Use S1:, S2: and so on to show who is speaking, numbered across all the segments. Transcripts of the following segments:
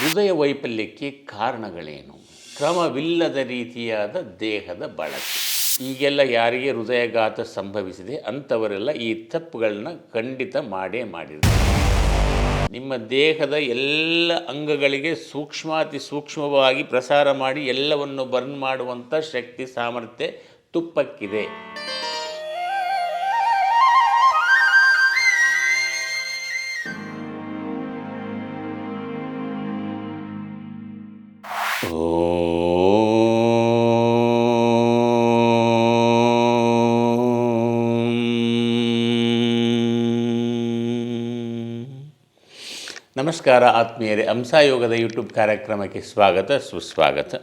S1: ಹೃದಯ ವೈಫಲ್ಯಕ್ಕೆ ಕಾರಣಗಳೇನು? ಕ್ರಮವಿಲ್ಲದ ರೀತಿಯಾದ ದೇಹದ ಬಳಕೆ. ಈಗೆಲ್ಲ ಯಾರಿಗೆ ಹೃದಯಘಾತ ಸಂಭವಿಸಿದೆ ಅಂಥವರೆಲ್ಲ ಈ ತಪ್ಪುಗಳನ್ನ ಖಂಡಿತ ಮಾಡೇ ಮಾಡಿದ್ದಾರೆ ನಿಮ್ಮ ದೇಹದ ಎಲ್ಲ ಅಂಗಗಳಿಗೆ ಸೂಕ್ಷ್ಮಾತಿ ಸೂಕ್ಷ್ಮವಾಗಿ ಪ್ರಸಾರ ಮಾಡಿ ಎಲ್ಲವನ್ನು ಬರ್ನ್ ಮಾಡುವಂಥ ಶಕ್ತಿ, ಸಾಮರ್ಥ್ಯ ತುಪ್ಪಕ್ಕಿದೆ. ನಮಸ್ಕಾರ ಆತ್ಮೀಯರೇ ಅಂಸಾಯೋಗದ ಯೂಟ್ಯೂಬ್ ಕಾರ್ಯಕ್ರಮಕ್ಕೆ ಸ್ವಾಗತ ಸುಸ್ವಾಗತ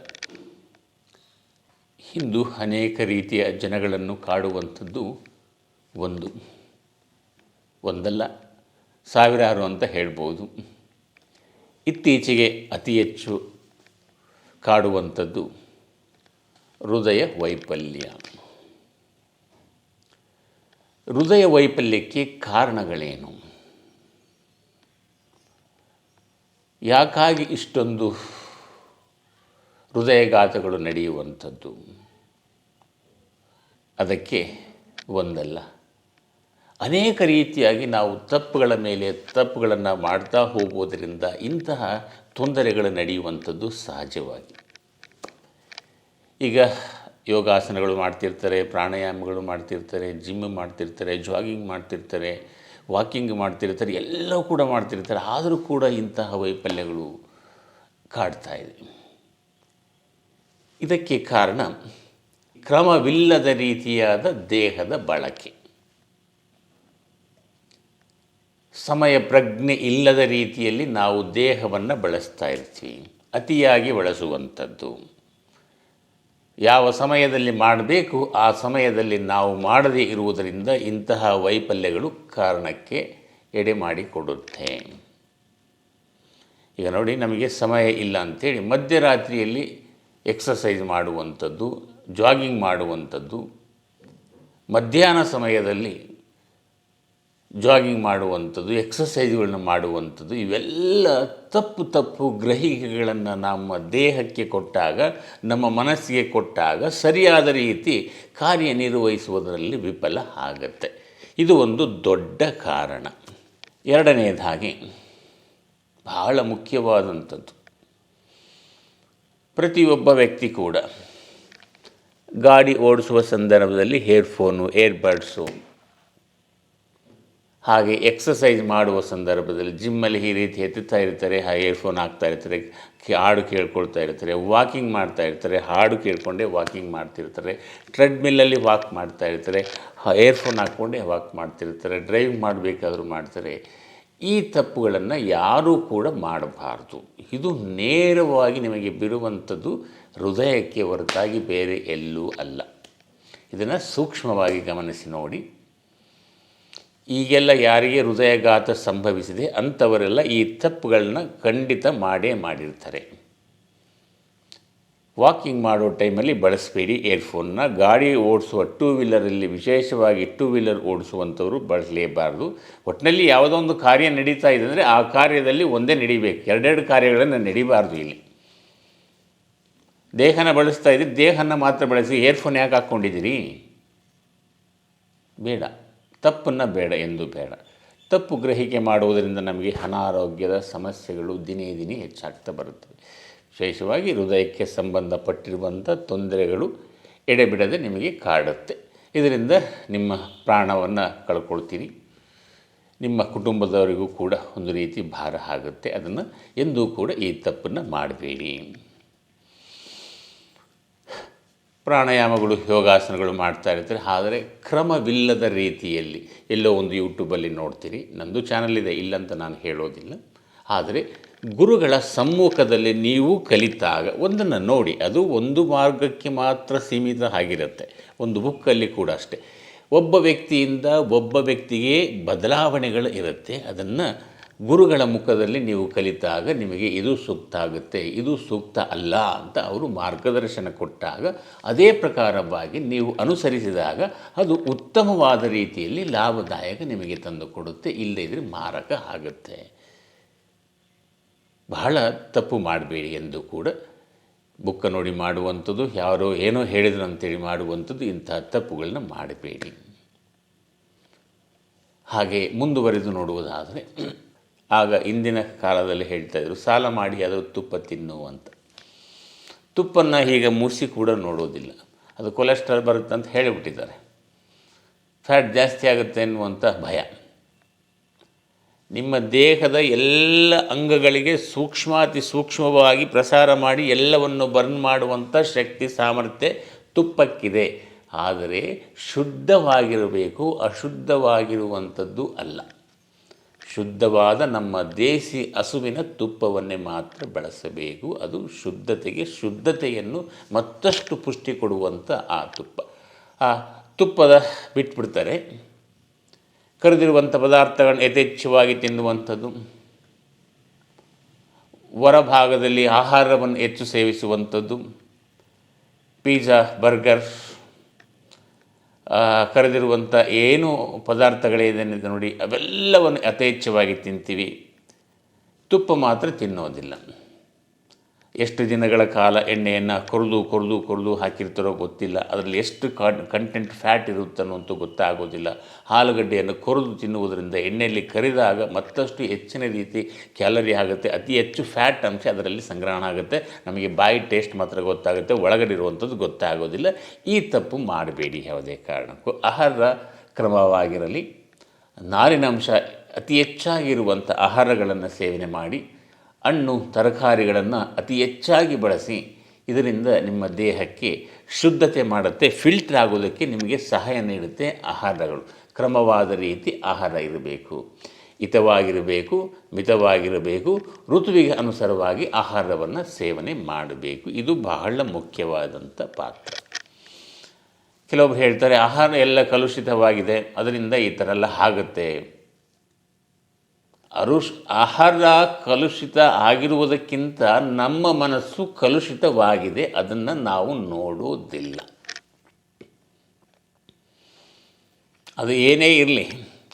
S1: ಹಿಂದೂ ಅನೇಕ ರೀತಿಯ ಜನಗಳನ್ನು ಕಾಡುವಂಥದ್ದು ಒಂದು। ಒಂದಲ್ಲ, ಸಾವಿರಾರು ಅಂತ ಹೇಳ್ಬೋದು। ಇತ್ತೀಚೆಗೆ ಅತಿ ಹೆಚ್ಚು ಕಾಡುವಂಥದ್ದು. ಹೃದಯ ವೈಫಲ್ಯ. ಹೃದಯ ವೈಫಲ್ಯಕ್ಕೆ ಕಾರಣಗಳೇನು? ಯಾಕಾಗಿ ಇಷ್ಟೊಂದು ಹೃದಯಘಾತಗಳು ನಡೆಯುವಂಥದ್ದು? ಅದಕ್ಕೆ ಒಂದಲ್ಲ. ಅನೇಕ ರೀತಿಯಾಗಿ ನಾವು ತಪ್ಪುಗಳ ಮೇಲೆ ತಪ್ಪುಗಳನ್ನು ಮಾಡ್ತಾ ಹೋಗೋದರಿಂದ ಇಂತಹ ತೊಂದರೆಗಳು ನಡೆಯುವಂಥದ್ದು ಸಹಜವಾಗಿ. ಈಗ ಯೋಗಾಸನಗಳು ಮಾಡ್ತಿರ್ತಾರೆ, ಪ್ರಾಣಾಯಾಮಗಳು ಮಾಡ್ತಿರ್ತಾರೆ, ಜಿಮ್ ಮಾಡ್ತಿರ್ತಾರೆ, ಜಾಗಿಂಗ್ ಮಾಡ್ತಿರ್ತಾರೆ, ವಾಕಿಂಗ್ ಮಾಡ್ತಿರ್ತಾರೆ, ಎಲ್ಲವೂ ಕೂಡ ಮಾಡ್ತಿರ್ತಾರೆ. ಆದರೂ ಕೂಡ ಇಂತಹ ವೈಫಲ್ಯಗಳು ಕಾಡ್ತಾ ಇದೆ. ಇದಕ್ಕೆ ಕಾರಣ ಕ್ರಮವಿಲ್ಲದ ರೀತಿಯಾದ ದೇಹದ ಬಳಕೆ. ಸಮಯ ಪ್ರಜ್ಞೆ ಇಲ್ಲದ ರೀತಿಯಲ್ಲಿ ನಾವು ದೇಹವನ್ನು ಬಳಸ್ತಾ ಇರ್ತೀವಿ. ಅತಿಯಾಗಿ ಬಳಸುವಂಥದ್ದು. ಯಾವ ಸಮಯದಲ್ಲಿ ಮಾಡಬೇಕು, ಆ ಸಮಯದಲ್ಲಿ ನಾವು ಮಾಡದೇ ಇರುವುದರಿಂದ ಇಂತಹ ವೈಫಲ್ಯಗಳು ಕಾರಣಕ್ಕೆ ಎಡೆ ಮಾಡಿಕೊಡುತ್ತೆ. ಈಗ ನೋಡಿ, ನಮಗೆ ಸಮಯ ಇಲ್ಲ ಅಂಥೇಳಿ ಮಧ್ಯರಾತ್ರಿಯಲ್ಲಿ ಎಕ್ಸಸೈಸ್ ಮಾಡುವಂಥದ್ದು, ಜಾಗಿಂಗ್ ಮಾಡುವಂಥದ್ದು, ಮಧ್ಯಾಹ್ನ ಸಮಯದಲ್ಲಿ ಜಾಗಿಂಗ್ ಮಾಡುವಂಥದ್ದು ಎಕ್ಸಸೈಸ್ಗಳನ್ನ ಮಾಡುವಂಥದ್ದು, ಇವೆಲ್ಲ ತಪ್ಪು ತಪ್ಪು ಗ್ರಹಿಕೆಗಳನ್ನು ನಮ್ಮ ದೇಹಕ್ಕೆ ಕೊಟ್ಟಾಗ, ನಮ್ಮ ಮನಸ್ಸಿಗೆ ಕೊಟ್ಟಾಗ ಸರಿಯಾದ ರೀತಿ ಕಾರ್ಯನಿರ್ವಹಿಸುವುದರಲ್ಲಿ ವಿಫಲ ಆಗುತ್ತೆ. ಇದು ಒಂದು ದೊಡ್ಡ ಕಾರಣ. ಎರಡನೆಯದಾಗಿ ಬಹಳ ಮುಖ್ಯವಾದಂಥದ್ದು. ಪ್ರತಿಯೊಬ್ಬ ವ್ಯಕ್ತಿ ಕೂಡ ಗಾಡಿ ಓಡಿಸುವ ಸಂದರ್ಭದಲ್ಲಿ ಹೇರ್ಫೋನು ಏರ್ಬಡ್ಸು ಹಾಗೆ ಎಕ್ಸಸೈಸ್ ಮಾಡುವ ಸಂದರ್ಭದಲ್ಲಿ ಜಿಮ್ಮಲ್ಲಿ ಈ ರೀತಿ ಎತ್ತುತ್ತಾ ಇರ್ತಾರೆ ಇಯರ್ಫೋನ್ ಹಾಕ್ತಾ ಇರ್ತಾರೆ ಹಾಡು ಕೇಳ್ಕೊಳ್ತಾ ಇರ್ತಾರೆ ವಾಕಿಂಗ್ ಮಾಡ್ತಾ ಇರ್ತಾರೆ, ಹಾಡು ಕೇಳಿಕೊಂಡೇ ವಾಕಿಂಗ್ ಮಾಡ್ತಿರ್ತಾರೆ ಟ್ರೆಡ್ಮಿಲ್ಲಲ್ಲಿ ವಾಕ್ ಮಾಡ್ತಾ ಇರ್ತಾರೆ ಏರ್ಫೋನ್ ಹಾಕ್ಕೊಂಡೇ ವಾಕ್ ಮಾಡ್ತಿರ್ತಾರೆ ಡ್ರೈವ್ ಮಾಡಬೇಕಾದ್ರೂ ಮಾಡ್ತಾರೆ. ಈ ತಪ್ಪುಗಳನ್ನು ಯಾರೂ ಕೂಡ ಮಾಡಬಾರ್ದು. ಇದು ನೇರವಾಗಿ ನಿಮಗೆ ಬಿಡುವಂಥದ್ದು ಹೃದಯಕ್ಕೆ ಹೊರತಾಗಿ ಬೇರೆ ಎಲ್ಲೂ ಅಲ್ಲ. ಇದನ್ನು ಸೂಕ್ಷ್ಮವಾಗಿ ಗಮನಿಸಿ ನೋಡಿ. ಈಗೆಲ್ಲ ಯಾರಿಗೆ ಹೃದಯಘಾತ ಸಂಭವಿಸಿದೆ ಅಂಥವರೆಲ್ಲ ಈ ತಪ್ಪುಗಳನ್ನ ಖಂಡಿತ ಮಾಡೇ ಮಾಡಿರ್ತಾರೆ. ವಾಕಿಂಗ್ ಮಾಡೋ ಟೈಮಲ್ಲಿ ಬಳಸಬೇಡಿ ಏರ್ಫೋನ್ನ ಗಾಡಿ ಓಡಿಸುವ ಟೂ ವೀಲರಲ್ಲಿ ವಿಶೇಷವಾಗಿ ಟೂ ವೀಲರ್ ಓಡಿಸುವಂಥವರು ಬಳಸಲೇಬಾರ್ದು. ಒಟ್ಟಿನಲ್ಲಿ ಯಾವುದೋ ಒಂದು ಕಾರ್ಯ ನಡೀತಾ ಇದೆ ಅಂದರೆ ಆ ಕಾರ್ಯದಲ್ಲಿ ಒಂದೇ ನಡಿಬೇಕು. ಎರಡೆರಡು ಕಾರ್ಯಗಳನ್ನು ನಡಿಬಾರ್ದು ಇಲ್ಲಿ. ದೇಹನ ಬಳಸ್ತಾ ಇದ್ದೀರಿ ದೇಹನ ಮಾತ್ರ ಬಳಸಿ. ಏರ್ಫೋನ್ ಯಾಕೆ ಹಾಕ್ಕೊಂಡಿದ್ದೀರಿ? ಬೇಡ. ತಪ್ಪನ್ನು ಬೇಡ ಎಂದು ಬೇಡ. ತಪ್ಪು ಗ್ರಹಿಕೆ ಮಾಡುವುದರಿಂದ ನಮಗೆ ಅನಾರೋಗ್ಯದ ಸಮಸ್ಯೆಗಳು ದಿನೇ ದಿನೇ ಹೆಚ್ಚಾಗ್ತಾ ಬರುತ್ತವೆ. ವಿಶೇಷವಾಗಿ ಹೃದಯಕ್ಕೆ ಸಂಬಂಧಪಟ್ಟಿರುವಂಥ ತೊಂದರೆಗಳು ಎಡೆಬಿಡದೆ ನಿಮಗೆ ಕಾಡುತ್ತೆ. ಇದರಿಂದ ನಿಮ್ಮ ಪ್ರಾಣವನ್ನು ಕಳ್ಕೊಳ್ತೀರಿ. ನಿಮ್ಮ ಕುಟುಂಬದವರಿಗೂ ಕೂಡ ಒಂದು ರೀತಿ ಭಾರ ಆಗುತ್ತೆ. ಅದನ್ನು ಎಂದೂ ಕೂಡ ಈ ತಪ್ಪನ್ನು ಮಾಡಬೇಡಿ. ಪ್ರಾಣಾಯಾಮಗಳು, ಯೋಗಾಸನಗಳು ಮಾಡ್ತಾ ಇರ್ತಾರೆ. ಆದರೆ ಕ್ರಮವಿಲ್ಲದ ರೀತಿಯಲ್ಲಿ ಎಲ್ಲೋ ಒಂದು ಯೂಟ್ಯೂಬಲ್ಲಿ ನೋಡ್ತೀರಿ. ನಂದು ಚಾನಲ್ ಇದೆ, ಇಲ್ಲಂತ ನಾನು ಹೇಳೋದಿಲ್ಲ. ಆದರೆ ಗುರುಗಳ ಸಮ್ಮುಖದಲ್ಲಿ ನೀವು ಕಲಿತಾಗ ಒಂದನ್ನು ನೋಡಿ, ಅದು ಒಂದು ಮಾರ್ಗಕ್ಕೆ ಮಾತ್ರ ಸೀಮಿತ ಆಗಿರುತ್ತೆ. ಒಂದು ಬುಕ್ಕಲ್ಲಿ ಕೂಡ ಅಷ್ಟೇ. ಒಬ್ಬ ವ್ಯಕ್ತಿಯಿಂದ ಒಬ್ಬ ವ್ಯಕ್ತಿಗೆ ಬದಲಾವಣೆಗಳು ಇರುತ್ತೆ. ಅದನ್ನು ಗುರುಗಳ ಮುಖದಲ್ಲಿ ನೀವು ಕಲಿತಾಗ ನಿಮಗೆ ಇದು ಸೂಕ್ತ ಆಗುತ್ತೆ ಇದು ಸೂಕ್ತ ಅಲ್ಲ ಅಂತ ಅವರು ಮಾರ್ಗದರ್ಶನ ಕೊಟ್ಟಾಗ ಅದೇ ಪ್ರಕಾರವಾಗಿ ನೀವು ಅನುಸರಿಸಿದಾಗ ಅದು ಉತ್ತಮವಾದ ರೀತಿಯಲ್ಲಿ ಲಾಭದಾಯಕ ನಿಮಗೆ ತಂದು ಕೊಡುತ್ತೆ, ಇಲ್ಲದೇ ಇದ್ರೆ ಮಾರಕ ಆಗುತ್ತೆ. ಬಹಳ ತಪ್ಪು ಮಾಡಬೇಡಿ ಎಂದು ಕೂಡ ಬುಕ್ಕ ನೋಡಿ ಮಾಡುವಂಥದ್ದು, ಯಾರೋ ಏನೋ ಹೇಳಿದ್ರು ಅಂತೇಳಿ ಮಾಡುವಂಥದ್ದು ಇಂಥ ತಪ್ಪುಗಳನ್ನ ಮಾಡಬೇಡಿ. ಹಾಗೆ ಮುಂದುವರೆದು ನೋಡುವುದಾದರೆ ಆಗ ಇಂದಿನ ಕಾಲದಲ್ಲಿ ಹೇಳ್ತಾ ಇದ್ರು, ಸಾಲ ಮಾಡಿ ಅದು ತುಪ್ಪ ತಿನ್ನು ಅಂತ. ತುಪ್ಪನ್ನು ಹೀಗೆ ಮುಸಿ ಕೂಡ ನೋಡೋದಿಲ್ಲ. ಅದು ಕೊಲೆಸ್ಟ್ರಾಲ್ ಬರುತ್ತೆ ಅಂತ ಹೇಳಿಬಿಟ್ಟಿದ್ದಾರೆ. ಫ್ಯಾಟ್ ಜಾಸ್ತಿ ಆಗುತ್ತೆ ಎನ್ನುವಂಥ ಭಯ. ನಿಮ್ಮ ದೇಹದ ಎಲ್ಲ ಅಂಗಗಳಿಗೆ ಸೂಕ್ಷ್ಮಾತಿ ಸೂಕ್ಷ್ಮವಾಗಿ ಪ್ರಸಾರ ಮಾಡಿ ಎಲ್ಲವನ್ನು ಬರ್ನ್ ಮಾಡುವಂಥ ಶಕ್ತಿ, ಸಾಮರ್ಥ್ಯ ತುಪ್ಪಕ್ಕಿದೆ. ಆದರೆ ಶುದ್ಧವಾಗಿರಬೇಕು, ಅಶುದ್ಧವಾಗಿರುವಂಥದ್ದು ಅಲ್ಲ. ಶುದ್ಧವಾದ ನಮ್ಮ ದೇಸಿ ಹಸುವಿನ ತುಪ್ಪವನ್ನೇ ಮಾತ್ರ ಬಳಸಬೇಕು. ಅದು ಶುದ್ಧತೆಗೆ ಶುದ್ಧತೆಯನ್ನು ಮತ್ತಷ್ಟು ಪುಷ್ಟಿ ಕೊಡುವಂಥ ಆ ತುಪ್ಪ. ಆ ತುಪ್ಪದ ಬಿಟ್ಬಿಡ್ತಾರೆ. ಕರೆದಿರುವಂಥ ಪದಾರ್ಥಗಳನ್ನ ಯಥೇಚ್ಛವಾಗಿ ತಿನ್ನುವಂಥದ್ದು. ಹೊರಭಾಗದಲ್ಲಿ ಆಹಾರವನ್ನು ಹೆಚ್ಚು ಸೇವಿಸುವಂಥದ್ದು. ಪಿಜ್ಜಾ, ಬರ್ಗರ್ ಕರೆದಿರುವಂಥ ಏನು ಪದಾರ್ಥಗಳಿದೆ ನೋಡಿ ಅವೆಲ್ಲವನ್ನು ಯಥೇಚ್ಛವಾಗಿ ತಿಂತೀವಿ. ತುಪ್ಪ ಮಾತ್ರ ತಿನ್ನೋದಿಲ್ಲ. ಎಷ್ಟು ದಿನಗಳ ಕಾಲ ಎಣ್ಣೆಯನ್ನು ಕೊರೆದು ಕೊರೆದು ಕೊರೆದು ಹಾಕಿರ್ತಾರೋ ಗೊತ್ತಿಲ್ಲ. ಅದರಲ್ಲಿ ಎಷ್ಟು ಕಂಟೆಂಟ್ ಫ್ಯಾಟ್ ಇರುತ್ತೆ ಅನ್ನೋಂತೂ ಗೊತ್ತಾಗೋದಿಲ್ಲ. ಆಲೂಗಡ್ಡೆಯನ್ನು ಕೊರೆದು ತಿನ್ನುವುದರಿಂದ ಎಣ್ಣೆಯಲ್ಲಿ ಕರಿದಾಗ ಮತ್ತಷ್ಟು ಹೆಚ್ಚಿನ ರೀತಿ ಕ್ಯಾಲರಿ ಆಗುತ್ತೆ. ಅತಿ ಹೆಚ್ಚು ಫ್ಯಾಟ್ ಅಂಶ ಅದರಲ್ಲಿ ಸಂಗ್ರಹಣ ಆಗುತ್ತೆ. ನಮಗೆ ಬಾಯಿ ಟೇಸ್ಟ್ ಮಾತ್ರ ಗೊತ್ತಾಗುತ್ತೆ. ಒಳಗಡೆ ಇರುವಂಥದ್ದು ಗೊತ್ತಾಗೋದಿಲ್ಲ. ಈ ತಪ್ಪು ಮಾಡಬೇಡಿ ಯಾವುದೇ ಕಾರಣಕ್ಕೂ. ಆಹಾರ ಕ್ರಮವಾಗಿರಲಿ. ನಾರಿನಾಂಶ ಅತಿ ಹೆಚ್ಚಾಗಿರುವಂಥ ಆಹಾರಗಳನ್ನು ಸೇವನೆ ಮಾಡಿ. ಹಣ್ಣು ತರಕಾರಿಗಳನ್ನು ಅತಿ ಹೆಚ್ಚಾಗಿ ಬಳಸಿ ಇದರಿಂದ ನಿಮ್ಮ ದೇಹಕ್ಕೆ ಶುದ್ಧತೆ ಮಾಡುತ್ತೆ ಫಿಲ್ಟರ್ ಆಗೋದಕ್ಕೆ ನಿಮಗೆ ಸಹಾಯ ನೀಡುತ್ತೆ ಆಹಾರಗಳು. ಕ್ರಮವಾದ ರೀತಿ ಆಹಾರ ಇರಬೇಕು. ಹಿತವಾಗಿರಬೇಕು, ಮಿತವಾಗಿರಬೇಕು, ಋತುವಿಗೆ ಅನುಸಾರವಾಗಿ ಆಹಾರವನ್ನು ಸೇವನೆ ಮಾಡಬೇಕು. ಇದು ಬಹಳ ಮುಖ್ಯವಾದಂಥ ಪಾತ್ರ. ಕೆಲವೊಬ್ರು ಹೇಳ್ತಾರೆ, ಆಹಾರ ಎಲ್ಲ ಕಲುಷಿತವಾಗಿದೆ, ಅದರಿಂದ ಈ ಥರ ಎಲ್ಲ ಆಗುತ್ತೆ. ಅರುಷ್ ಆಹಾರ ಕಲುಷಿತ ಆಗಿರುವುದಕ್ಕಿಂತ ನಮ್ಮ ಮನಸ್ಸು ಕಲುಷಿತವಾಗಿದೆ. ಅದನ್ನು ನಾವು ನೋಡೋದಿಲ್ಲ ಅದು ಏನೇ ಇರಲಿ,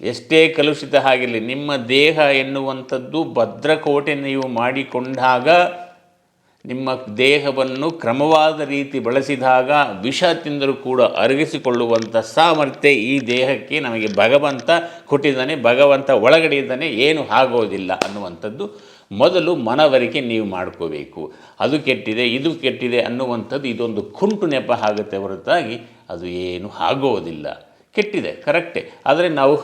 S1: ಎಷ್ಟೇ ಕಲುಷಿತ ಆಗಿರಲಿ, ನಿಮ್ಮ ದೇಹ ಎನ್ನುವಂಥದ್ದು ಭದ್ರಕೋಟೆ ನೀವು ಮಾಡಿಕೊಂಡಾಗ ನಿಮ್ಮ ದೇಹವನ್ನು ಕ್ರಮವಾದ ರೀತಿ ಬಳಸಿದಾಗ ವಿಷ ತಿಂದರೂ ಕೂಡ ಅರಗಿಸಿಕೊಳ್ಳುವಂಥ ಸಾಮರ್ಥ್ಯ ಈ ದೇಹಕ್ಕೆ ನಮಗೆ ಭಗವಂತ ಕೊಟ್ಟಿದ್ದಾನೆ. ಭಗವಂತ ಒಳಗಡೆ ಇದ್ದಾನೆ. ಏನು ಆಗೋದಿಲ್ಲ ಅನ್ನುವಂಥದ್ದು ಮೊದಲು ಮನವರಿಕೆ ನೀವು ಮಾಡ್ಕೋಬೇಕು. ಅದು ಕೆಟ್ಟಿದೆ, ಇದು ಕೆಟ್ಟಿದೆ ಅನ್ನುವಂಥದ್ದು ಇದೊಂದು ಕುಂಟು ನೆಪ ಆಗುತ್ತೆ ಹೊರತಾಗಿ ಅದು ಏನು ಆಗೋದಿಲ್ಲ. ಕೆಟ್ಟಿದೆ, ಕರೆಕ್ಟೇ. ಆದರೆ ನಾವು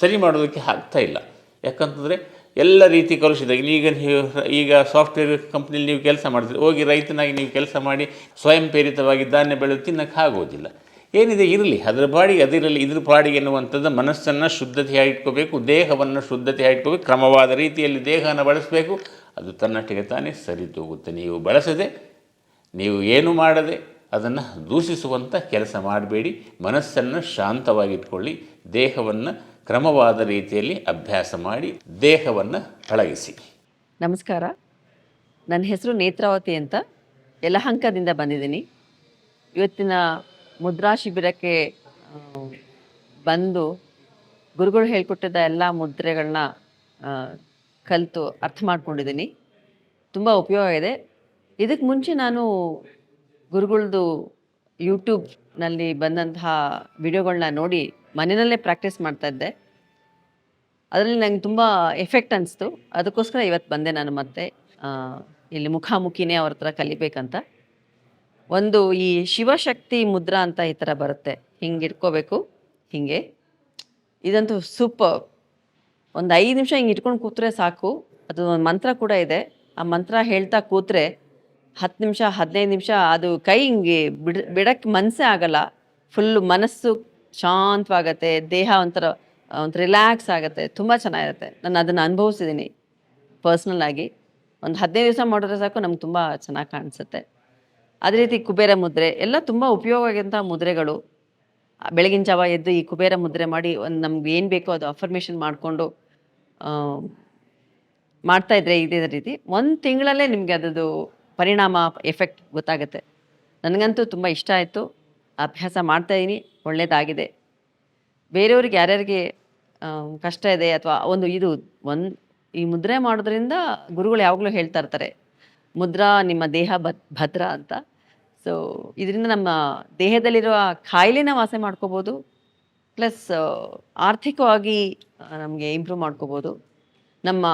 S1: ಸರಿ ಮಾಡೋದಕ್ಕೆ ಆಗ್ತಾ ಇಲ್ಲ. ಯಾಕಂತಂದರೆ ಎಲ್ಲ ರೀತಿ ಕಲುಷಿತ. ಈಗ ನೀವು, ಈಗ ಸಾಫ್ಟ್ವೇರ್ ಕಂಪ್ನಿಲಿ ನೀವು ಕೆಲಸ ಮಾಡ್ತೀರಿ ಹೋಗಿ ರೈತನಾಗಿ ನೀವು ಕೆಲಸ ಮಾಡಿ ಸ್ವಯಂ ಪ್ರೇರಿತವಾಗಿ ಧಾನ್ಯ ಬೆಳೆದು ತಿನ್ನಕ್ಕೆ ಆಗೋದಿಲ್ಲ. ಏನಿದೆ, ಇರಲಿ. ಅದರ ಬಾಡಿಗೆ ಅದಿರಲಿ. ಇದ್ರ ಬಾಡಿಗೆ ಎನ್ನುವಂಥದ್ದು ಮನಸ್ಸನ್ನು ಶುದ್ಧತೆಯಾಗಿ ಇಟ್ಕೋಬೇಕು, ದೇಹವನ್ನು ಇಟ್ಕೋಬೇಕು, ಕ್ರಮವಾದ ರೀತಿಯಲ್ಲಿ ದೇಹವನ್ನು ಬಳಸಬೇಕು. ಅದು ತನ್ನಟ್ಟಿಗೆ ತಾನೇ ಸರಿದೋಗುತ್ತೆ ನೀವು ಬಳಸದೆ, ನೀವು ಏನು ಮಾಡದೆ ಅದನ್ನು ದೂಷಿಸುವಂಥ ಕೆಲಸ ಮಾಡಬೇಡಿ. ಮನಸ್ಸನ್ನು ಶಾಂತವಾಗಿಟ್ಕೊಳ್ಳಿ ದೇಹವನ್ನು ಕ್ರಮವಾದ ರೀತಿಯಲ್ಲಿ ಅಭ್ಯಾಸ ಮಾಡಿ ದೇಹವನ್ನು ಪಳಗಿಸಿ
S2: ನಮಸ್ಕಾರ. ನನ್ನ ಹೆಸರು ನೇತ್ರಾವತಿ ಅಂತ ಯಲಹಂಕದಿಂದ ಬಂದಿದ್ದೀನಿ. ಇವತ್ತಿನ ಮುದ್ರಾ ಶಿಬಿರಕ್ಕೆ ಬಂದು ಗುರುಗಳು ಹೇಳಿಕೊಟ್ಟಿದ್ದ ಎಲ್ಲ ಮುದ್ರೆಗಳನ್ನ ಕಲಿತು ಅರ್ಥ ಮಾಡ್ಕೊಂಡಿದ್ದೀನಿ. ತುಂಬ ಉಪಯೋಗ ಇದೆ. ಇದಕ್ಕೆ ಮುಂಚೆ ನಾನು ಗುರುಗಳದ್ದು ಯೂಟ್ಯೂಬ್ನಲ್ಲಿ ಬಂದಂತಹ ವಿಡಿಯೋಗಳನ್ನ ನೋಡಿ ಮನೆಯಲ್ಲೇ ಪ್ರಾಕ್ಟೀಸ್ ಮಾಡ್ತಾ ಇದ್ದೆ. ಅದರಲ್ಲಿ ನಂಗೆ ತುಂಬ ಎಫೆಕ್ಟ್ ಅನಿಸ್ತು. ಅದಕ್ಕೋಸ್ಕರ ಇವತ್ತು ಬಂದೆ ನಾನು ಮತ್ತೆ ಇಲ್ಲಿ ಮುಖಾಮುಖಿನೇ ಅವ್ರ ಹತ್ರ ಕಲಿಬೇಕಂತ. ಒಂದು ಈ ಶಿವಶಕ್ತಿ ಮುದ್ರಾ ಅಂತ ಈ ಥರ ಬರುತ್ತೆ. ಹಿಂಗೆ ಇಟ್ಕೋಬೇಕು, ಹಿಂಗೆ. ಇದಂತೂ ಸೂಪರ್ ಒಂದು ಐದು ನಿಮಿಷ ಹಿಂಗೆ ಇಟ್ಕೊಂಡು ಕೂತ್ರೆ ಸಾಕು. ಅದು ಒಂದು ಮಂತ್ರ ಕೂಡ ಇದೆ. ಆ ಮಂತ್ರ ಹೇಳ್ತಾ ಕೂತ್ರೆ ಹತ್ತು ನಿಮಿಷ, ಹದಿನೈದು ನಿಮಿಷ ಅದು ಕೈ ಹಿಂಗೆ ಬಿಡ ಬಿಡಕ್ಕೆ ಮನಸ್ಸೇ ಆಗಲ್ಲ. ಫುಲ್ಲು ಮನಸ್ಸು ಶಾಂತವಾಗತ್ತೆ, ದೇಹ ಒಂಥರ ಒಂದು ರಿಲ್ಯಾಕ್ಸ್ ಆಗುತ್ತೆ, ತುಂಬ ಚೆನ್ನಾಗಿರುತ್ತೆ. ನಾನು ಅದನ್ನು ಅನುಭವಿಸಿದ್ದೀನಿ ಪರ್ಸ್ನಲ್ ಆಗಿ. ಒಂದು ಹದಿನೈದು ದಿವಸ ಮಾಡಿದ್ರೆ ಸಾಕು, ನಮ್ಗೆ ತುಂಬ ಚೆನ್ನಾಗಿ ಕಾಣಿಸುತ್ತೆ. ಅದೇ ರೀತಿ ಕುಬೇರ ಮುದ್ರೆ, ಎಲ್ಲ ತುಂಬ ಉಪಯೋಗವಾಗಿಂಥ ಮುದ್ರೆಗಳು. ಬೆಳಗಿನ ಜಾವ ಎದ್ದು ಈ ಕುಬೇರ ಮುದ್ರೆ ಮಾಡಿ, ಒಂದು ನಮ್ಗೆ ಏನು ಬೇಕೋ ಅದು ಅಫರ್ಮೇಷನ್ ಮಾಡಿಕೊಂಡು ಮಾಡ್ತಾ ಇದ್ರೆ ಇದೇ ರೀತಿ. ಒಂದು ತಿಂಗಳಲ್ಲೇ ನಿಮಗೆ ಅದರದ್ದು ಪರಿಣಾಮ ಎಫೆಕ್ಟ್ ಗೊತ್ತಾಗುತ್ತೆ. ನನಗಂತೂ ತುಂಬ ಇಷ್ಟ ಆಯಿತು. ಅಭ್ಯಾಸ ಮಾಡ್ತಾಯಿದ್ದೀನಿ ಒಳ್ಳೆಯದಾಗಿದೆ ಬೇರೆಯವ್ರಿಗೆ ಯಾರ್ಯಾರಿಗೆ ಕಷ್ಟ ಇದೆ ಅಥವಾ ಒಂದು ಇದು ಒಂದು, ಈ ಮುದ್ರೆ ಮಾಡೋದ್ರಿಂದ ಗುರುಗಳು ಯಾವಾಗಲೂ ಹೇಳ್ತಾ ಇರ್ತಾರೆ, ಮುದ್ರಾ ನಿಮ್ಮ ದೇಹ ಭದ್, ಭದ್ರ ಅಂತ. ಸೊ ಇದರಿಂದ ನಮ್ಮ ದೇಹದಲ್ಲಿರುವ ಕಾಯಿಲೆನ ವಾಸ ಮಾಡ್ಕೋಬೋದು, ಪ್ಲಸ್ ಆರ್ಥಿಕವಾಗಿ ನಮಗೆ ಇಂಪ್ರೂವ್ ಮಾಡ್ಕೋಬೋದು. ನಮ್ಮ,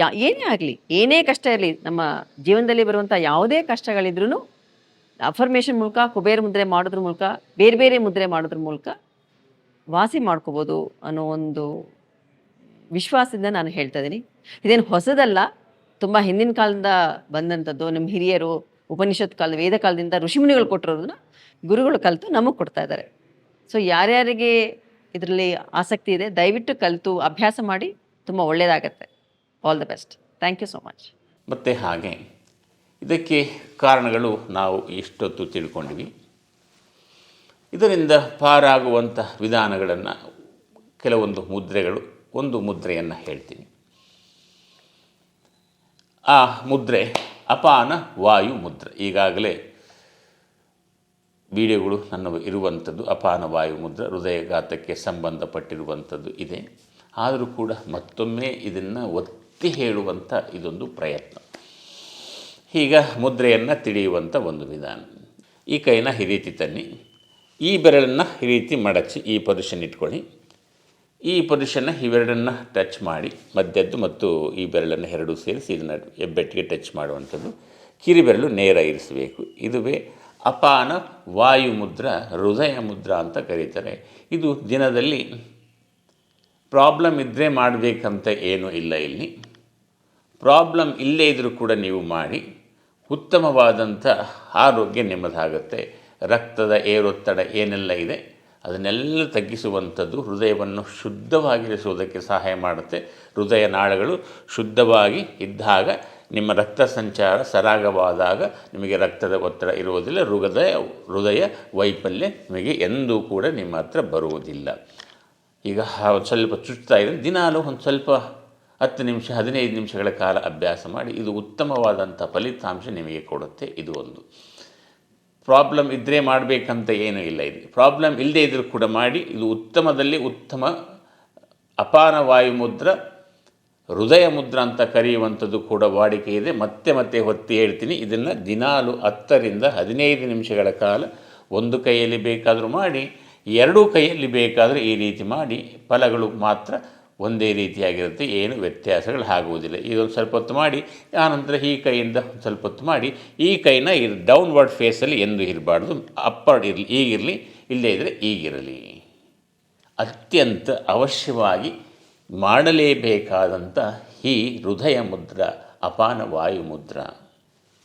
S2: ಯಾ, ಏನೇ ಆಗಲಿ, ಏನೇ ಕಷ್ಟ ಇರಲಿ, ನಮ್ಮ ಜೀವನದಲ್ಲಿ ಬರುವಂಥ ಯಾವುದೇ ಕಷ್ಟಗಳಿದ್ರೂ ಅಫರ್ಮೇಷನ್ ಮೂಲಕ, ಕುಬೇರ ಮುದ್ರೆ ಮಾಡೋದ್ರ ಮೂಲಕ, ಬೇರೆ ಬೇರೆ ಮುದ್ರೆ ಮಾಡೋದ್ರ ಮೂಲಕ ವಾಸಿ ಮಾಡ್ಕೋಬೋದು ಅನ್ನೋ ಒಂದು ವಿಶ್ವಾಸದಿಂದ ನಾನು ಹೇಳ್ತಾ ಇದ್ದೀನಿ ಇದೇನು ಹೊಸದಲ್ಲ, ತುಂಬ ಹಿಂದಿನ ಕಾಲದಿಂದ ಬಂದಂಥದ್ದು ನಮ್ಮ ಹಿರಿಯರು ಉಪನಿಷತ್ ಕಾಲ ವೇದ ಕಾಲದಿಂದ ಋಷಿಮುನಿಗಳು ಕೊಟ್ಟಿರೋದನ್ನ ಗುರುಗಳು ಕಲಿತು ನಮಗೆ ಕೊಡ್ತಾ ಇದ್ದಾರೆ ಸೊ ಯಾರ್ಯಾರಿಗೆ ಇದರಲ್ಲಿ ಆಸಕ್ತಿ ಇದೆ, ದಯವಿಟ್ಟು ಕಲಿತು, ಅಭ್ಯಾಸ ಮಾಡಿ, ತುಂಬ ಒಳ್ಳೆಯದಾಗತ್ತೆ all the best thank you so much
S1: ಮತ್ತೆ ಹಾಗೆ. ಇದಕ್ಕೆ ಕಾರಣಗಳು ನಾವು ಇಷ್ಟೊತ್ತು ತಿಳ್ಕೊಂಡ್ವಿ. ಇದರಿಂದ ಪಾರಾಗುವಂಥ ವಿಧಾನಗಳನ್ನು ಕೆಲವೊಂದು ಮುದ್ರೆಗಳು, ಒಂದು ಮುದ್ರೆಯನ್ನು ಹೇಳ್ತೀನಿ. ಆ ಮುದ್ರೆ ಅಪಾನ ವಾಯು ಮುದ್ರೆ. ಈಗಾಗಲೇ ವಿಡಿಯೋಗಳು ನನ್ನ ಇರುವಂಥದ್ದು ಅಪಾನ ವಾಯು ಮುದ್ರ, ಹೃದಯಘಾತಕ್ಕೆ ಸಂಬಂಧಪಟ್ಟಿರುವಂಥದ್ದು ಇದೆ. ಆದರೂ ಕೂಡ ಮತ್ತೊಮ್ಮೆ ಇದನ್ನು ಒತ್ತಿ ಹೇಳುವಂಥ ಇದೊಂದು ಪ್ರಯತ್ನ. ಈಗ ಮುದ್ರೆಯನ್ನು ತಿಳಿಯುವಂಥ ಒಂದು ವಿಧಾನ. ಈ ಕೈನ ಈ ರೀತಿ ತನ್ನಿ. ಈ ಬೆರಳನ್ನು ಈ ರೀತಿ ಮಡಚಿ, ಈ ಪೊಸಿಷನ್ ಇಟ್ಕೊಳ್ಳಿ. ಈ ಪೊಸಿಷನ್ನ ಇವೆರಡನ್ನು ಟಚ್ ಮಾಡಿ, ಮಧ್ಯದ್ದು ಮತ್ತು ಈ ಬೆರಳನ್ನು ಎರಡೂ ಸೇರಿಸಿ ಇದನ್ನು ಹೆಬ್ಬೆಟ್ಟಿಗೆ ಟಚ್ ಮಾಡುವಂಥದ್ದು. ಕಿರಿಬೆರಳು ನೇರ ಇರಿಸಬೇಕು. ಇದುವೇ ಅಪಾನ ವಾಯು ಮುದ್ರ, ಹೃದಯ ಮುದ್ರ ಅಂತ ಕರೀತಾರೆ. ಇದು ದಿನದಲ್ಲಿ ಪ್ರಾಬ್ಲಮ್ ಇದ್ದರೆ ಮಾಡಬೇಕಂತ ಏನೂ ಇಲ್ಲ ಇಲ್ಲಿ. ಪ್ರಾಬ್ಲಮ್ ಇಲ್ಲೇ ಇದ್ದರೂ ಕೂಡ ನೀವು ಮಾಡಿ, ಉತ್ತಮವಾದಂಥ ಆರೋಗ್ಯ ನಿಮ್ಮದಾಗುತ್ತೆ. ರಕ್ತದ ಏರೊತ್ತಡ ಏನೆಲ್ಲ ಇದೆ, ಅದನ್ನೆಲ್ಲ ತಗ್ಗಿಸುವಂಥದ್ದು ಹೃದಯವನ್ನು ಶುದ್ಧವಾಗಿರಿಸುವುದಕ್ಕೆ ಸಹಾಯ ಮಾಡುತ್ತೆ. ಹೃದಯ ನಾಳಗಳು ಶುದ್ಧವಾಗಿ ಇದ್ದಾಗ ನಿಮ್ಮ ರಕ್ತ ಸಂಚಾರ ಸರಾಗವಾದಾಗ ನಿಮಗೆ ರಕ್ತದ ಒತ್ತಡ ಇರುವುದಿಲ್ಲ, ಹೃದಯ ಹೃದಯ ವೈಫಲ್ಯ ನಿಮಗೆ ಎಂದೂ ಕೂಡ ನಿಮ್ಮ ಹತ್ರ ಬರುವುದಿಲ್ಲ. ಈಗ ಸ್ವಲ್ಪ ಚುಚ್ತಾ ಇದೆ ದಿನಾಲೂ ಒಂದು ಸ್ವಲ್ಪ ಹತ್ತು ನಿಮಿಷ, ಹದಿನೈದು ನಿಮಿಷಗಳ ಕಾಲ ಅಭ್ಯಾಸ ಮಾಡಿ, ಇದು ಉತ್ತಮವಾದಂಥ ಫಲಿತಾಂಶ ನಿಮಗೆ ಕೊಡುತ್ತೆ. ಇದು ಒಂದು. ಪ್ರಾಬ್ಲಮ್ ಇದ್ದರೆ ಮಾಡಬೇಕಂತ ಏನೂ ಇಲ್ಲ ಇದು. ಪ್ರಾಬ್ಲಮ್ ಇಲ್ಲದೇ ಇದ್ದರೂ ಕೂಡ ಮಾಡಿ, ಇದು ಉತ್ತಮದಲ್ಲಿ ಉತ್ತಮ ಅಪಾನ ವಾಯುಮುದ್ರ ಹೃದಯ ಮುದ್ರ ಅಂತ ಕರೆಯುವಂಥದ್ದು ಕೂಡ ವಾಡಿಕೆ ಇದೆ. ಮತ್ತೆ ಮತ್ತೆ ಹೊತ್ತಿ ಹೇಳ್ತೀನಿ, ಇದನ್ನು ದಿನಾಲು ಹತ್ತರಿಂದ ಹದಿನೈದು ನಿಮಿಷಗಳ ಕಾಲ ಒಂದು ಕೈಯಲ್ಲಿ ಬೇಕಾದರೂ ಮಾಡಿ, ಎರಡೂ ಕೈಯಲ್ಲಿ ಬೇಕಾದರೂ ಈ ರೀತಿ ಮಾಡಿ, ಫಲಗಳು ಮಾತ್ರ ಒಂದೇ ರೀತಿಯಾಗಿರುತ್ತೆ, ಏನು ವ್ಯತ್ಯಾಸಗಳು ಆಗುವುದಿಲ್ಲ. ಇದೊಂದು ಸ್ವಲ್ಪ ಹೊತ್ತು ಮಾಡಿ, ಆನಂತರ ಈ ಕೈಯಿಂದ ಸ್ವಲ್ಪ ಹೊತ್ತು ಮಾಡಿ, ಈ ಕೈನ ಇರ್ ಡೌನ್ವರ್ಡ್ ಫೇಸಲ್ಲಿ ಎಂದು ಇರಬಾರ್ದು ಅಪ್ಪರ್ಡ್ ಇರಲಿ, ಈಗಿರಲಿ, ಇಲ್ಲದೇ ಇದ್ದರೆ ಈಗಿರಲಿ. ಅತ್ಯಂತ ಅವಶ್ಯವಾಗಿ ಮಾಡಲೇಬೇಕಾದಂಥ ಈ ಹೃದಯ ಮುದ್ರ, ಅಪಾನ ವಾಯು ಮುದ್ರ.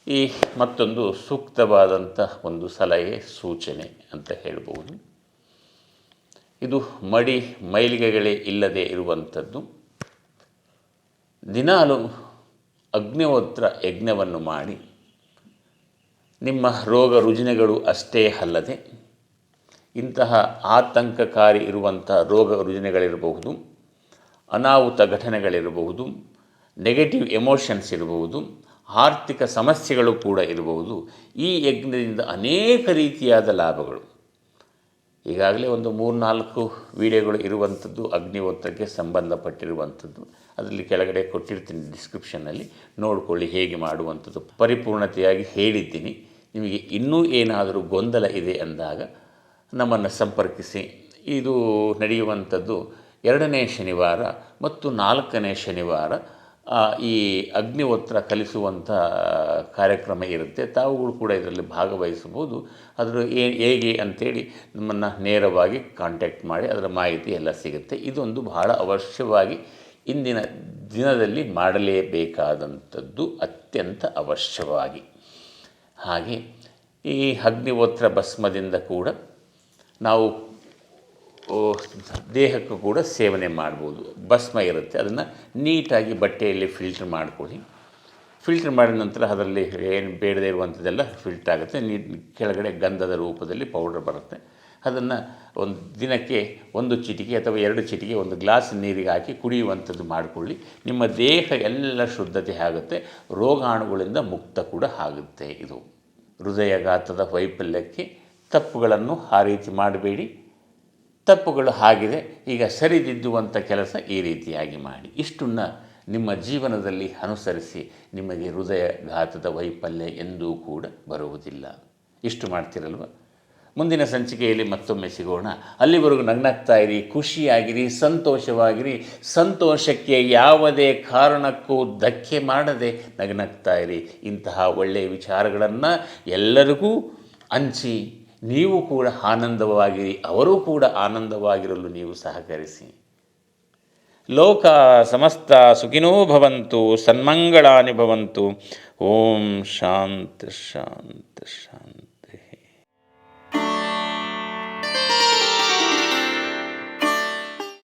S1: ಈ ಮತ್ತೊಂದು ಸೂಕ್ತವಾದಂಥ ಒಂದು ಸಲಹೆ, ಸೂಚನೆ ಅಂತ ಹೇಳ್ಬೋದು ಇದು ಮಡಿ ಮೈಲಿಗೆಗಳೇ ಇಲ್ಲದೆ ಇರುವಂಥದ್ದು. ದಿನಾಲು ಅಗ್ನಿಹೋತ್ರ ಯಜ್ಞವನ್ನು ಮಾಡಿ, ನಿಮ್ಮ ರೋಗ ರುಜಿನಗಳು ಅಷ್ಟೇ ಅಲ್ಲದೆ ಇಂತಹ ಆತಂಕಕಾರಿ ಇರುವಂಥ ರೋಗ ರುಜಿನಗಳಿರಬಹುದು, ಅನಾಹುತ ಘಟನೆಗಳಿರಬಹುದು ನೆಗೆಟಿವ್ ಎಮೋಷನ್ಸ್ ಇರಬಹುದು, ಆರ್ಥಿಕ ಸಮಸ್ಯೆಗಳು ಕೂಡ ಇರಬಹುದು. ಈ ಯಜ್ಞದಿಂದ ಅನೇಕ ರೀತಿಯಾದ ಲಾಭಗಳು. ಈಗಾಗಲೇ ಒಂದು ಮೂರ್ನಾಲ್ಕು ವಿಡಿಯೋಗಳು ಇರುವಂಥದ್ದು ಅಗ್ನಿಹೋತ್ರಕ್ಕೆ ಸಂಬಂಧಪಟ್ಟಿರುವಂಥದ್ದು. ಅದರಲ್ಲಿ ಕೆಳಗಡೆ ಕೊಟ್ಟಿರ್ತೀನಿ ಡಿಸ್ಕ್ರಿಪ್ಷನ್ನಲ್ಲಿ. ನೋಡಿಕೊಳ್ಳಿ ಹೇಗೆ ಮಾಡುವಂಥದ್ದು. ಪರಿಪೂರ್ಣತೆಯಾಗಿ ಹೇಳಿದ್ದೀನಿ. ನಿಮಗೆ ಇನ್ನೂ ಏನಾದರೂ ಗೊಂದಲ ಇದೆ ಅಂದಾಗ ನಮ್ಮನ್ನು ಸಂಪರ್ಕಿಸಿ. ಇದು ನಡೆಯುವಂಥದ್ದು ಎರಡನೇ ಶನಿವಾರ ಮತ್ತು ನಾಲ್ಕನೇ ಶನಿವಾರ ಈ ಅಗ್ನಿಹೋತ್ರ ಕಲಿಸುವಂಥ ಕಾರ್ಯಕ್ರಮ ಇರುತ್ತೆ. ತಾವುಗಳು ಕೂಡ ಇದರಲ್ಲಿ ಭಾಗವಹಿಸಬಹುದು. ಅದರ ಏ ಹೇಗೆ ಅಂಥೇಳಿ ನಮ್ಮನ್ನು ನೇರವಾಗಿ ಕಾಂಟ್ಯಾಕ್ಟ್ ಮಾಡಿ ಅದರ ಮಾಹಿತಿ ಎಲ್ಲ ಸಿಗುತ್ತೆ. ಇದೊಂದು ಬಹಳ ಅವಶ್ಯವಾಗಿ ಇಂದಿನ ದಿನದಲ್ಲಿ ಮಾಡಲೇಬೇಕಾದಂಥದ್ದು ಅತ್ಯಂತ ಅವಶ್ಯವಾಗಿ. ಹಾಗೆ ಈ ಅಗ್ನಿಹೋತ್ರ ಭಸ್ಮದಿಂದ ಕೂಡ ನಾವು ದೇಹಕ್ಕೂ ಕೂಡ ಸೇವನೆ ಮಾಡ್ಬೋದು. ಭಸ್ಮ ಇರುತ್ತೆ. ಅದನ್ನು ನೀಟಾಗಿ ಬಟ್ಟೆಯಲ್ಲಿ ಫಿಲ್ಟ್ರ್ ಮಾಡ್ಕೊಳ್ಳಿ. ಫಿಲ್ಟ್ರ್ ಮಾಡಿದ ನಂತರ ಅದರಲ್ಲಿ ಏನು ಬೇಡದೆ ಇರುವಂಥದ್ದೆಲ್ಲ ಫಿಲ್ಟ್ರ್ ಆಗುತ್ತೆ. ನೀ ಕೆಳಗಡೆ ಗಂಧದ ರೂಪದಲ್ಲಿ ಪೌಡರ್ ಬರುತ್ತೆ. ಅದನ್ನು ಒಂದು ದಿನಕ್ಕೆ ಒಂದು ಚಿಟಿಕೆ ಅಥವಾ ಎರಡು ಚಿಟಿಕೆ ಒಂದು ಗ್ಲಾಸ್ ನೀರಿಗೆ ಹಾಕಿ ಕುಡಿಯುವಂಥದ್ದು ಮಾಡಿಕೊಳ್ಳಿ. ನಿಮ್ಮ ದೇಹ ಎಲ್ಲ ಶುದ್ಧತೆ ಆಗುತ್ತೆ. ರೋಗಾಣುಗಳಿಂದ ಮುಕ್ತ ಕೂಡ ಆಗುತ್ತೆ ಇದು. ಹೃದಯಘಾತದ ವೈಫಲ್ಯಕ್ಕೆ ತಪ್ಪುಗಳನ್ನು ಆ ರೀತಿ ಮಾಡಬೇಡಿ. ತಪ್ಪುಗಳು ಆಗಿದೆ ಈಗ ಸರಿದಿದ್ದುವಂಥ ಕೆಲಸ ಈ ರೀತಿಯಾಗಿ ಮಾಡಿ. ಇಷ್ಟನ್ನು ನಿಮ್ಮ ಜೀವನದಲ್ಲಿ ಅನುಸರಿಸಿ ನಿಮಗೆ ಹೃದಯಘಾತದ ವೈಫಲ್ಯ ಎಂದೂ ಕೂಡ ಬರುವುದಿಲ್ಲ. ಇಷ್ಟು ಮಾಡ್ತಿರಲ್ವ? ಮುಂದಿನ ಸಂಚಿಕೆಯಲ್ಲಿ ಮತ್ತೊಮ್ಮೆ ಸಿಗೋಣ. ಅಲ್ಲಿವರೆಗೂ ನಗ್ನಾಗ್ತಾ ಇರಿ, ಖುಷಿಯಾಗಿರಿ, ಸಂತೋಷವಾಗಿರಿ. ಸಂತೋಷಕ್ಕೆ ಯಾವುದೇ ಕಾರಣಕ್ಕೂ ಧಕ್ಕೆ ಮಾಡದೆ ನಗ್ನಾಗ್ತಾ ಇರಿ. ಇಂತಹ ಒಳ್ಳೆಯ ವಿಚಾರಗಳನ್ನು ಎಲ್ಲರಿಗೂ ಹಂಚಿ ನೀವು ಕೂಡ ಆನಂದವಾಗಿರಿ, ಅವರೂ ಕೂಡ ಆನಂದವಾಗಿರಲು ನೀವು ಸಹಕರಿಸಿ. ಲೋಕ ಸಮಸ್ತ ಸುಖಿನೋ ಭವಂತು, ಸನ್ಮಂಗಳಾನಿ ಭವಂತು. ಓಂ ಶಾಂತಿ ಶಾಂತಿ ಶಾಂತಿ.